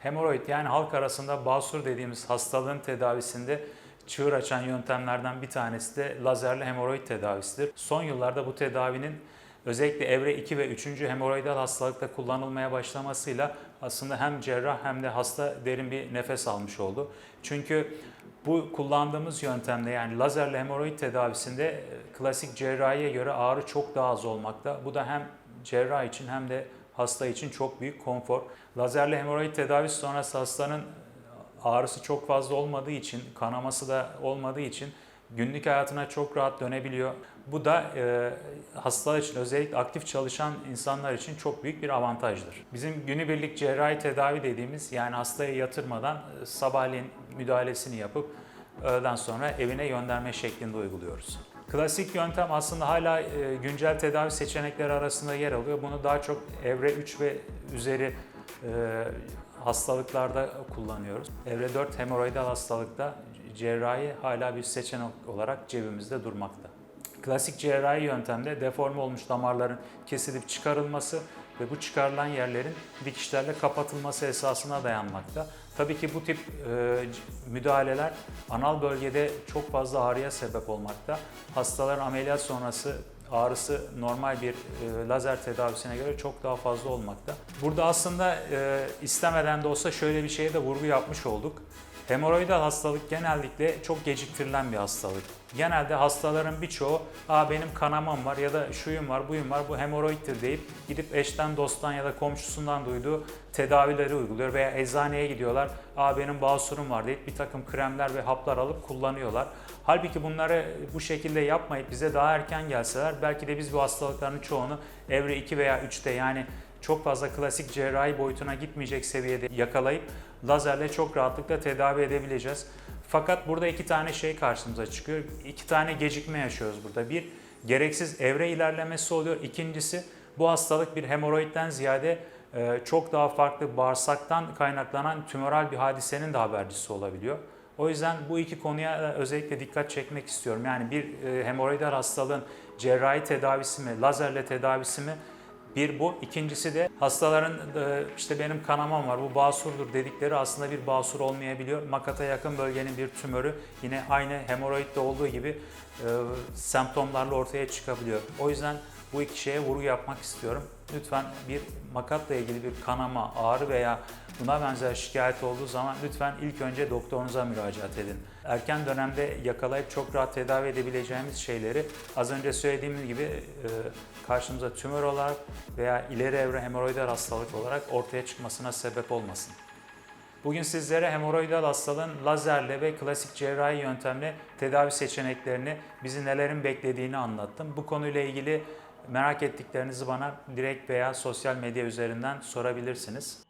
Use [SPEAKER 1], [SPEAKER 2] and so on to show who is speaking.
[SPEAKER 1] Hemoroid yani halk arasında basur dediğimiz hastalığın tedavisinde çığır açan yöntemlerden bir tanesi de lazerli hemoroid tedavisidir. Son yıllarda bu tedavinin özellikle evre 2 ve 3. hemoroidal hastalıkta kullanılmaya başlamasıyla aslında hem cerrah hem de hasta derin bir nefes almış oldu. Çünkü bu kullandığımız yöntemde yani lazerli hemoroid tedavisinde e, klasik cerrahiye göre ağrı çok daha az olmakta. Bu da hem cerrah için hem de hasta için çok büyük konfor. Lazerli hemoroid tedavisi sonrası hastanın ağrısı çok fazla olmadığı için, kanaması da olmadığı için günlük hayatına çok rahat dönebiliyor. Bu da e, hastalar için özellikle aktif çalışan insanlar için çok büyük bir avantajdır. Bizim günübirlik cerrahi tedavi dediğimiz yani hastaya yatırmadan e, sabahleyin müdahalesini yapıp öğleden sonra evine gönderme şeklinde uyguluyoruz. Klasik yöntem aslında hala e, güncel tedavi seçenekleri arasında yer alıyor. Bunu daha çok evre 3 ve üzeri e, hastalıklarda kullanıyoruz. Evre 4 hemoroidal hastalıkta cerrahi hala bir seçenek olarak cebimizde durmakta. Klasik cerrahi yöntemde deforme olmuş damarların kesilip çıkarılması ve bu çıkarılan yerlerin dikişlerle kapatılması esasına dayanmakta. Tabii ki bu tip e, müdahaleler anal bölgede çok fazla ağrıya sebep olmakta. Hastaların ameliyat sonrası ağrısı normal bir e, lazer tedavisine göre çok daha fazla olmakta. Burada aslında e, istemeden de olsa şöyle bir şeye de vurgu yapmış olduk. Hemoroidal hastalık genellikle çok geciktirilen bir hastalık. Genelde hastaların birçoğu Aa, benim kanamam var ya da şuyum var buyum var bu hemoroidtir deyip gidip eşten dosttan ya da komşusundan duyduğu tedavileri uyguluyor veya eczaneye gidiyorlar. Aa benim basurum var deyip bir takım kremler ve haplar alıp kullanıyorlar. Halbuki bunları bu şekilde yapmayıp bize daha erken gelseler belki de biz bu hastalıkların çoğunu evre 2 veya 3'te yani çok fazla klasik cerrahi boyutuna gitmeyecek seviyede yakalayıp lazerle çok rahatlıkla tedavi edebileceğiz. Fakat burada iki tane şey karşımıza çıkıyor. İki tane gecikme yaşıyoruz burada. Bir, gereksiz evre ilerlemesi oluyor. İkincisi, bu hastalık bir hemoroidden ziyade e, çok daha farklı bağırsaktan kaynaklanan tümöral bir hadisenin de habercisi olabiliyor. O yüzden bu iki konuya da özellikle dikkat çekmek istiyorum. Yani bir e, hemoroidal hastalığın cerrahi tedavisi mi, lazerle tedavisi mi bir bu. İkincisi de hastaların e, işte benim kanamam var bu basurdur dedikleri aslında bir basur olmayabiliyor. Makata yakın bölgenin bir tümörü yine aynı hemoroidde olduğu gibi e, semptomlarla ortaya çıkabiliyor. O yüzden bu iki şeye vurgu yapmak istiyorum. Lütfen bir makatla ilgili bir kanama, ağrı veya buna benzer şikayet olduğu zaman lütfen ilk önce doktorunuza müracaat edin. Erken dönemde yakalayıp çok rahat tedavi edebileceğimiz şeyleri az önce söylediğimiz gibi e, karşımıza tümör olarak veya ileri evre hemoroidal hastalık olarak ortaya çıkmasına sebep olmasın. Bugün sizlere hemoroidal hastalığın lazerle ve klasik cerrahi yöntemle tedavi seçeneklerini, bizi nelerin beklediğini anlattım. Bu konuyla ilgili merak ettiklerinizi bana direkt veya sosyal medya üzerinden sorabilirsiniz.